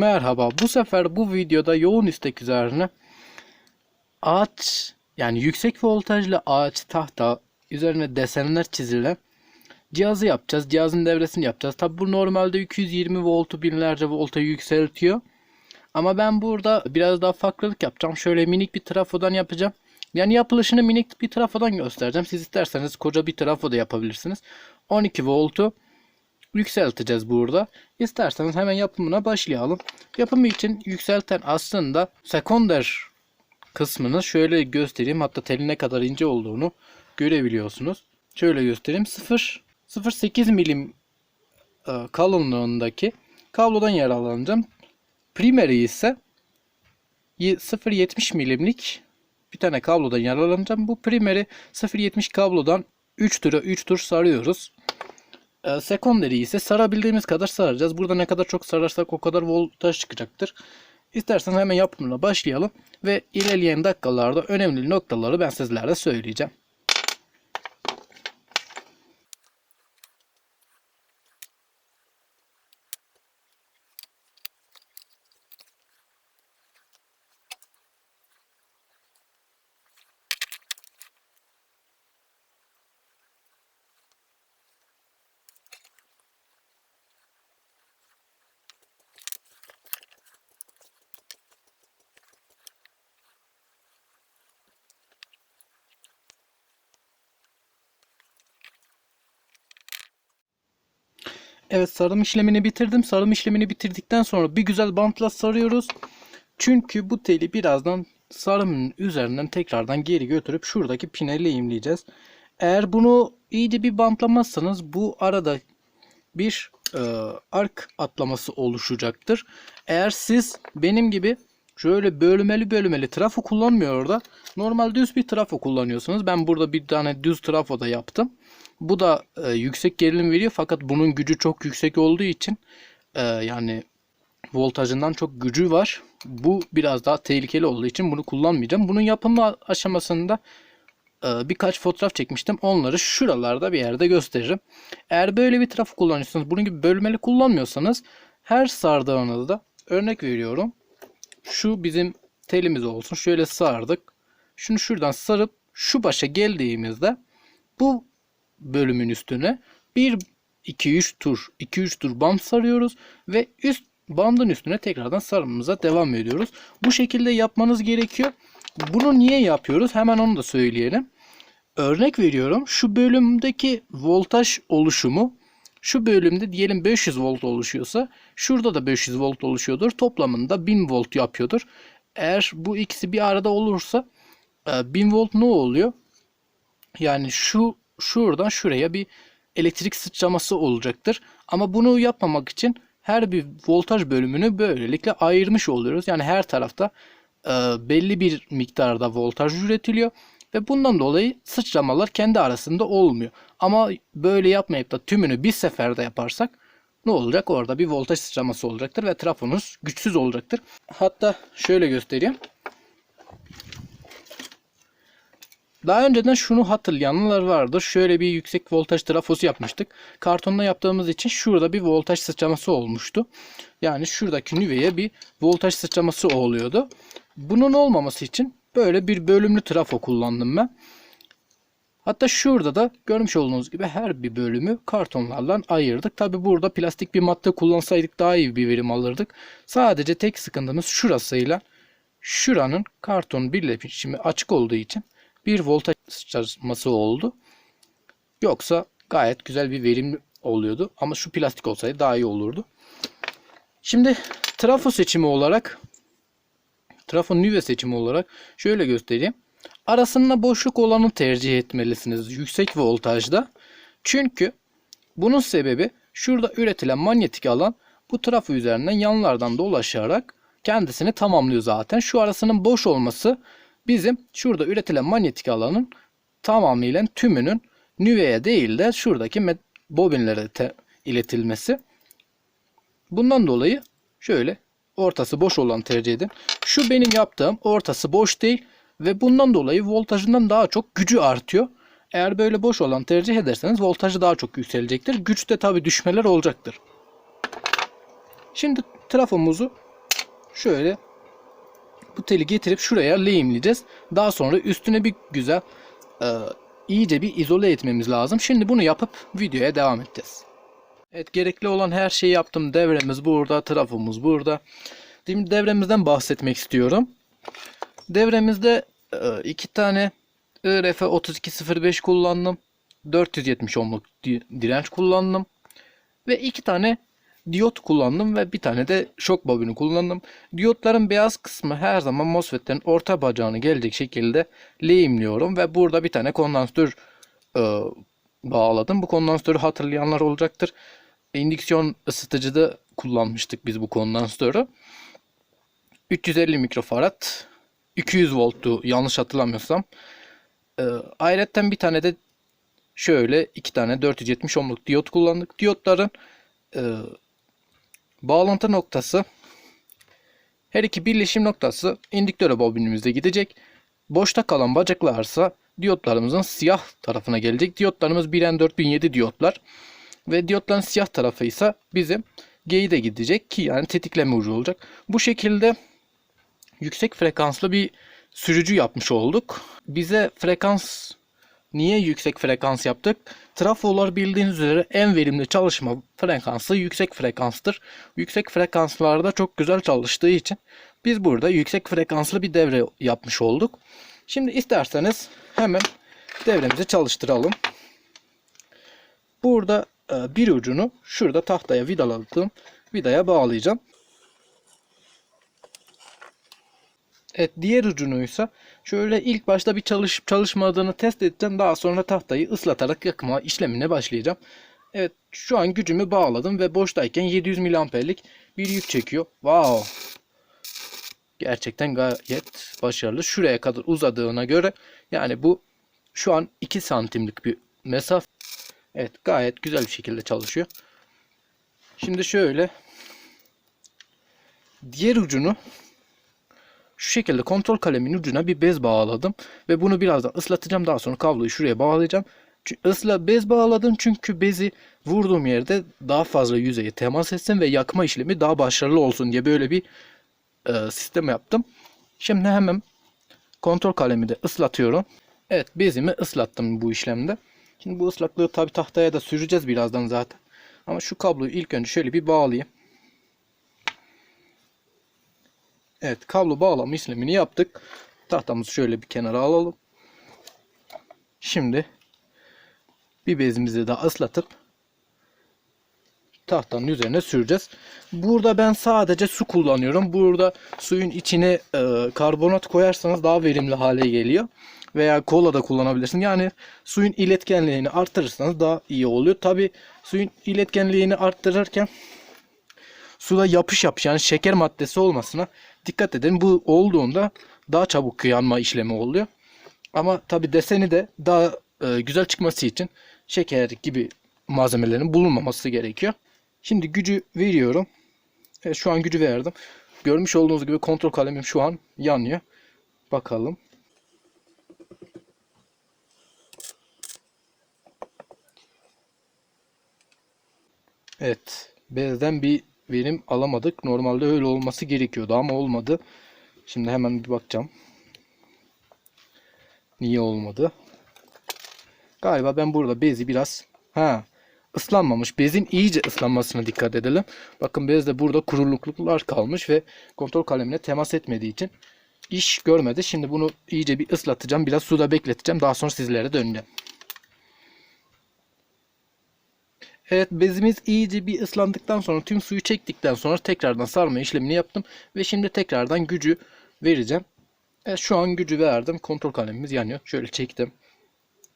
Merhaba. Bu sefer bu videoda yoğun istek üzerine ağaç yani yüksek voltajlı ağaç tahta üzerine desenler çizilen cihazı yapacağız. Cihazın devresini yapacağız. Tabi bu normalde 220 voltu binlerce volta yükseltiyor. Ama ben burada biraz daha farklılık yapacağım. Şöyle minik bir trafodan yapacağım. Yani yapılışını minik bir trafodan göstereceğim. Siz isterseniz koca bir trafo da yapabilirsiniz. 12 voltu yükselteceğiz burada. İsterseniz hemen yapımına başlayalım. Yapımı için yükselten aslında sekonder kısmını şöyle göstereyim. Hatta telin ne kadar ince olduğunu görebiliyorsunuz. Şöyle göstereyim. 0 0.8 milim e, kalınlığındaki kablodan yararlanacağım. Primeri ise 0.70 milimlik bir tane kablodan yararlanacağım. Bu primeri 0.70 kablodan 3 tura 3 tur sarıyoruz. E, secondary ise sarabildiğimiz kadar saracağız. Burada ne kadar çok sararsak o kadar voltaj çıkacaktır. İsterseniz hemen yapımına başlayalım ve ilerleyen dakikalarda önemli noktaları ben sizlere söyleyeceğim. Evet sarım işlemini bitirdim. Sarım işlemini bitirdikten sonra bir güzel bantla sarıyoruz. Çünkü bu teli birazdan sarımın üzerinden tekrardan geri götürüp şuradaki pine lehimleyeceğiz. Eğer bunu iyice bir bantlamazsanız bu arada bir e, ark atlaması oluşacaktır. Eğer siz benim gibi şöyle bölmeli bölmeli trafo kullanmıyor da normal düz bir trafo kullanıyorsunuz. Ben burada bir tane düz trafo da yaptım. Bu da e, yüksek gerilim veriyor fakat bunun gücü çok yüksek olduğu için e, yani voltajından çok gücü var. Bu biraz daha tehlikeli olduğu için bunu kullanmayacağım. Bunun yapımı aşamasında e, birkaç fotoğraf çekmiştim. Onları şuralarda bir yerde gösteririm. Eğer böyle bir trafo kullanıyorsanız, bunun gibi bölmeli kullanmıyorsanız her sardığınızda örnek veriyorum. Şu bizim telimiz olsun. Şöyle sardık. Şunu şuradan sarıp şu başa geldiğimizde bu bölümün üstüne 1 2 3 tur 2 3 tur band sarıyoruz ve üst bandın üstüne tekrardan sarımımıza devam ediyoruz. Bu şekilde yapmanız gerekiyor. Bunu niye yapıyoruz? Hemen onu da söyleyelim. Örnek veriyorum. Şu bölümdeki voltaj oluşumu şu bölümde diyelim 500 volt oluşuyorsa şurada da 500 volt oluşuyordur. Toplamında 1000 volt yapıyordur. Eğer bu ikisi bir arada olursa 1000 volt ne oluyor? Yani şu şuradan şuraya bir elektrik sıçraması olacaktır. Ama bunu yapmamak için her bir voltaj bölümünü böylelikle ayırmış oluyoruz. Yani her tarafta e, belli bir miktarda voltaj üretiliyor ve bundan dolayı sıçramalar kendi arasında olmuyor. Ama böyle yapmayıp da tümünü bir seferde yaparsak ne olacak? Orada bir voltaj sıçraması olacaktır ve trafonuz güçsüz olacaktır. Hatta şöyle göstereyim. Daha önceden şunu hatırlayanlar vardır. Şöyle bir yüksek voltaj trafosu yapmıştık. Kartonda yaptığımız için şurada bir voltaj sıçraması olmuştu. Yani şuradaki nüveye bir voltaj sıçraması oluyordu. Bunun olmaması için böyle bir bölümlü trafo kullandım ben. Hatta şurada da görmüş olduğunuz gibi her bir bölümü kartonlarla ayırdık. Tabi burada plastik bir madde kullansaydık daha iyi bir verim alırdık. Sadece tek sıkıntımız şurasıyla şuranın karton birleşimi açık olduğu için bir voltaj sıçraması oldu. Yoksa gayet güzel bir verim oluyordu. Ama şu plastik olsaydı daha iyi olurdu. Şimdi trafo seçimi olarak trafo nüve seçimi olarak şöyle göstereyim. Arasında boşluk olanı tercih etmelisiniz yüksek voltajda. Çünkü bunun sebebi şurada üretilen manyetik alan bu trafo üzerinden yanlardan dolaşarak kendisini tamamlıyor zaten. Şu arasının boş olması bizim şurada üretilen manyetik alanın tamamıyla tümünün nüveye değil de şuradaki bobinlere iletilmesi. Bundan dolayı şöyle ortası boş olan tercih edin. Şu benim yaptığım ortası boş değil ve bundan dolayı voltajından daha çok gücü artıyor. Eğer böyle boş olan tercih ederseniz voltajı daha çok yükselecektir. Güçte tabi düşmeler olacaktır. Şimdi trafomuzu şöyle bu teli getirip şuraya lehimleyeceğiz. Daha sonra üstüne bir güzel e, iyice bir izole etmemiz lazım. Şimdi bunu yapıp videoya devam edeceğiz. Evet gerekli olan her şeyi yaptım. Devremiz burada, trafomuz burada. Şimdi devremizden bahsetmek istiyorum. Devremizde e, iki tane IRF 3205 kullandım. 470 ohmluk di- direnç kullandım. Ve iki tane diyot kullandım ve bir tane de şok bobini kullandım. Diyotların beyaz kısmı her zaman MOSFET'lerin orta bacağını gelecek şekilde lehimliyorum ve burada bir tane kondansatör e, bağladım. Bu kondansatörü hatırlayanlar olacaktır. İndüksiyon ısıtıcıda kullanmıştık biz bu kondansatörü. 350 mikrofarad 200 volttu yanlış hatırlamıyorsam. Ee, ayrıca bir tane de şöyle iki tane 470 ohmluk diyot kullandık. Diyotların e, bağlantı noktası her iki birleşim noktası indüktöre bobinimizde gidecek. Boşta kalan bacaklarsa diyotlarımızın siyah tarafına gelecek. Diyotlarımız 1N4007 diyotlar. Ve diyotların siyah tarafı ise bizim G'de gidecek ki yani tetikleme ucu olacak. Bu şekilde yüksek frekanslı bir sürücü yapmış olduk. Bize frekans niye yüksek frekans yaptık? Trafolar bildiğiniz üzere en verimli çalışma frekansı yüksek frekanstır. Yüksek frekanslarda çok güzel çalıştığı için biz burada yüksek frekanslı bir devre yapmış olduk. Şimdi isterseniz hemen devremizi çalıştıralım. Burada e, bir ucunu şurada tahtaya vidaladığım vidaya bağlayacağım. Evet diğer ucunuysa şöyle ilk başta bir çalışıp çalışmadığını test edeceğim. Daha sonra tahtayı ıslatarak yakma işlemine başlayacağım. Evet şu an gücümü bağladım ve boştayken 700 miliamperlik bir yük çekiyor. Wow. Gerçekten gayet başarılı. Şuraya kadar uzadığına göre yani bu şu an 2 santimlik bir mesafe. Evet gayet güzel bir şekilde çalışıyor. Şimdi şöyle diğer ucunu şu şekilde kontrol kalemin ucuna bir bez bağladım ve bunu birazdan ıslatacağım. Daha sonra kabloyu şuraya bağlayacağım. Isla bez bağladım çünkü bezi vurduğum yerde daha fazla yüzeye temas etsin ve yakma işlemi daha başarılı olsun diye böyle bir e, sistem yaptım. Şimdi hemen kontrol kalemi de ıslatıyorum. Evet bezimi ıslattım bu işlemde. Şimdi bu ıslaklığı tabi tahtaya da süreceğiz birazdan zaten. Ama şu kabloyu ilk önce şöyle bir bağlayayım. Evet kablo bağlama işlemini yaptık. Tahtamızı şöyle bir kenara alalım. Şimdi bir bezimizi daha ıslatıp tahtanın üzerine süreceğiz. Burada ben sadece su kullanıyorum. Burada suyun içine e, karbonat koyarsanız daha verimli hale geliyor. Veya kola da kullanabilirsin. Yani suyun iletkenliğini arttırırsanız daha iyi oluyor. Tabi suyun iletkenliğini arttırırken suda yapış yapış yani şeker maddesi olmasına dikkat edin. Bu olduğunda daha çabuk yanma işlemi oluyor. Ama tabi deseni de daha e, güzel çıkması için şeker gibi malzemelerin bulunmaması gerekiyor. Şimdi gücü veriyorum. Evet, şu an gücü verdim. Görmüş olduğunuz gibi kontrol kalemim şu an yanıyor. Bakalım. Evet. Bezden bir verim alamadık. Normalde öyle olması gerekiyordu ama olmadı. Şimdi hemen bir bakacağım. Niye olmadı? Galiba ben burada bezi biraz ha ıslanmamış. Bezin iyice ıslanmasına dikkat edelim. Bakın bezde burada kurulukluklar kalmış ve kontrol kalemine temas etmediği için iş görmedi. Şimdi bunu iyice bir ıslatacağım. Biraz suda bekleteceğim. Daha sonra sizlere döneceğim. Evet bezimiz iyice bir ıslandıktan sonra tüm suyu çektikten sonra tekrardan sarma işlemini yaptım. Ve şimdi tekrardan gücü vereceğim. Evet şu an gücü verdim. Kontrol kalemimiz yanıyor. Şöyle çektim.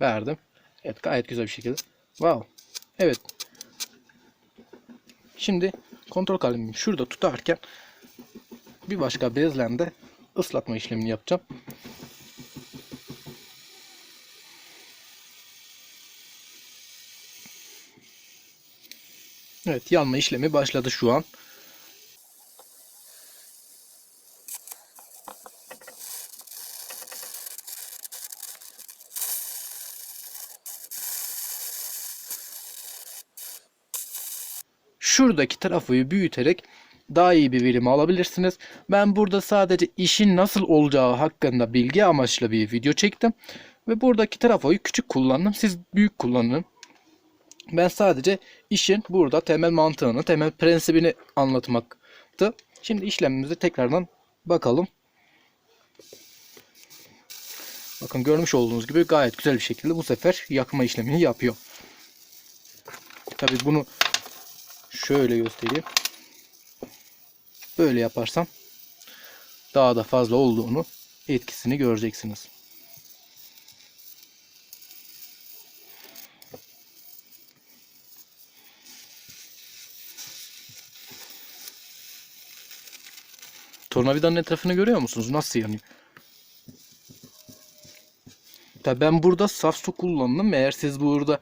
Verdim. Evet gayet güzel bir şekilde. Wow. Evet. Şimdi kontrol kalemimi şurada tutarken bir başka bezle de ıslatma işlemini yapacağım. Evet yanma işlemi başladı şu an. Şuradaki trafoyu büyüterek daha iyi bir verim alabilirsiniz. Ben burada sadece işin nasıl olacağı hakkında bilgi amaçlı bir video çektim. Ve buradaki trafoyu küçük kullandım. Siz büyük kullanın. Ben sadece işin burada temel mantığını, temel prensibini anlatmaktı. Şimdi işlemimize tekrardan bakalım. Bakın görmüş olduğunuz gibi gayet güzel bir şekilde bu sefer yakma işlemini yapıyor. Tabi bunu şöyle göstereyim. Böyle yaparsam daha da fazla olduğunu etkisini göreceksiniz. Tornavidanın etrafını görüyor musunuz? Nasıl yanıyor? Tabii ben burada saf su kullandım. Eğer siz burada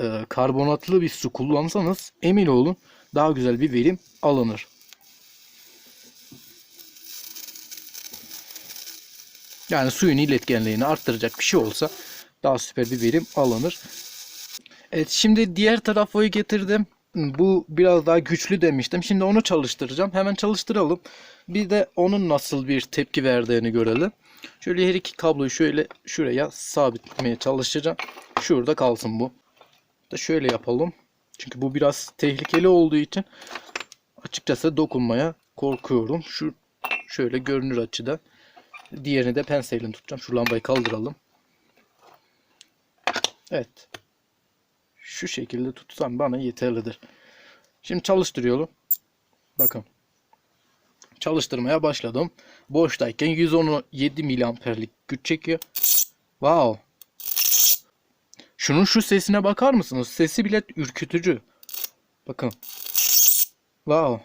e, karbonatlı bir su kullansanız emin olun daha güzel bir verim alınır. Yani suyun iletkenliğini arttıracak bir şey olsa daha süper bir verim alınır. Evet şimdi diğer trafoyu getirdim. Bu biraz daha güçlü demiştim. Şimdi onu çalıştıracağım. Hemen çalıştıralım. Bir de onun nasıl bir tepki verdiğini görelim. Şöyle her iki kabloyu şöyle şuraya sabitlemeye çalışacağım. Şurada kalsın bu. Da şöyle yapalım. Çünkü bu biraz tehlikeli olduğu için açıkçası dokunmaya korkuyorum. Şu şöyle görünür açıda. Diğerini de penseyle tutacağım. Şu lambayı kaldıralım. Evet. Şu şekilde tutsam bana yeterlidir. Şimdi çalıştırıyorum. Bakın. Çalıştırmaya başladım. Boştayken 117 miliamperlik güç çekiyor. Wow. Şunun şu sesine bakar mısınız? Sesi bile ürkütücü. Bakın. Wow.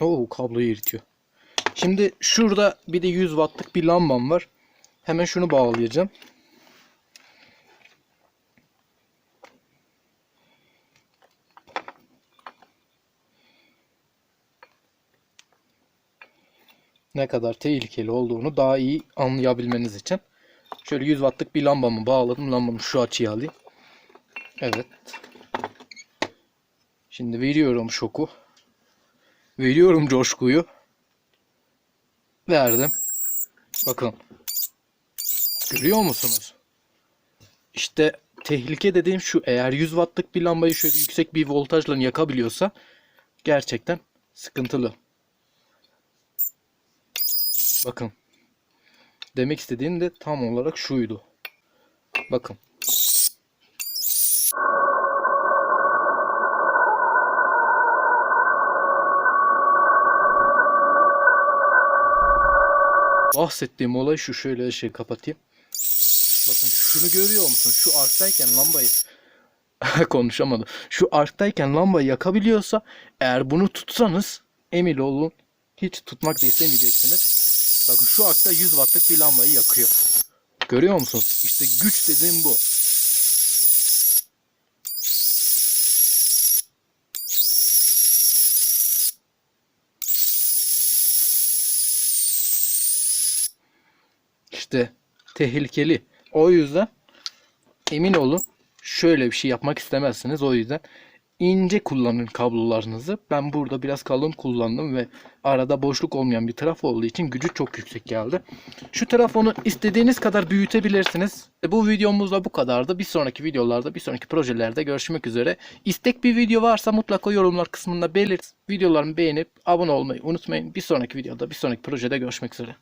Oo kabloyu eritiyor. Şimdi şurada bir de 100 wattlık bir lambam var. Hemen şunu bağlayacağım. Ne kadar tehlikeli olduğunu daha iyi anlayabilmeniz için. Şöyle 100 wattlık bir lambamı bağladım. Lambamı şu açıya alayım. Evet. Şimdi veriyorum şoku. Veriyorum coşkuyu. Verdim. Bakın. Görüyor musunuz? İşte tehlike dediğim şu. Eğer 100 wattlık bir lambayı şöyle yüksek bir voltajla yakabiliyorsa gerçekten sıkıntılı. Bakın. Demek istediğim de tam olarak şuydu. Bakın. Bahsettiğim olay şu şöyle şey kapatayım. Bakın şunu görüyor musun? Şu arktayken lambayı konuşamadım. Şu arktayken lambayı yakabiliyorsa eğer bunu tutsanız emin olun hiç tutmak da istemeyeceksiniz. Bakın şu arkta 100 wattlık bir lambayı yakıyor. Görüyor musunuz? İşte güç dediğim bu. İşte tehlikeli. O yüzden emin olun şöyle bir şey yapmak istemezsiniz. O yüzden ince kullanın kablolarınızı. Ben burada biraz kalın kullandım ve arada boşluk olmayan bir trafo olduğu için gücü çok yüksek geldi. Şu trafonu istediğiniz kadar büyütebilirsiniz. E, Bu videomuz da bu kadardı. Bir sonraki videolarda, bir sonraki projelerde görüşmek üzere. İstek bir video varsa mutlaka yorumlar kısmında belirt. Videolarımı beğenip abone olmayı unutmayın. Bir sonraki videoda, bir sonraki projede görüşmek üzere.